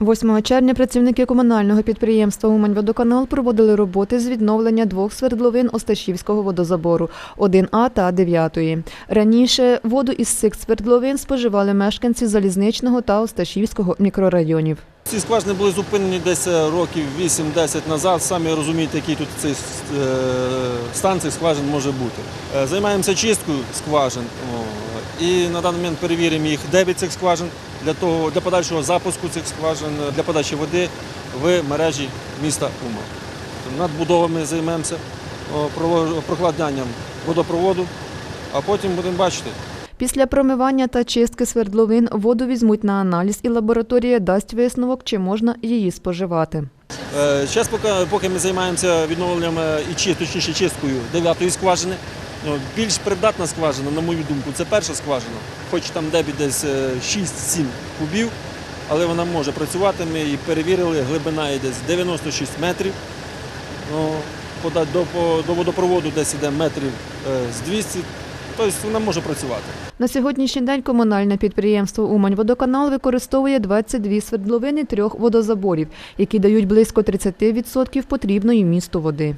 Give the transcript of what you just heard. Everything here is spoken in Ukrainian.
8 червня працівники комунального підприємства «Уманьводоканал» проводили роботи з відновлення двох свердловин Осташівського водозабору – 1А та 9. Раніше воду із цих свердловин споживали мешканці Залізничного та Осташівського мікрорайонів. Ці скважини були зупинені десь е, років 8-10 назад. Самі розумієте, який тут цей е, стан цих скважин може бути. Е, Займаємося чисткою скважин і на даний момент перевіримо їх 9 цих скважин для того для подальшого запуску цих скважин для подачі води в мережі міста Ума. Надбудовами займемося прокладанням водопроводу, а потім будемо бачити. Після промивання та чистки свердловин воду візьмуть на аналіз і лабораторія дасть висновок, чи можна її споживати. Зараз, поки, поки ми займаємося відновленням е, і точніше чисткою дев'ятої скважини, більш придатна скважина, на мою думку, це перша скважина. Хоч там дебі десь е, 6-7 кубів, але вона може працювати. Ми її перевірили, глибина є десь 96 метрів. Ну, до, водопроводу десь іде метрів е, з 200, тобто вона може працювати. На сьогоднішній день комунальне підприємство «Умань-Водоканал» використовує 22 свердловини трьох водозаборів, які дають близько 30% потрібної місту води.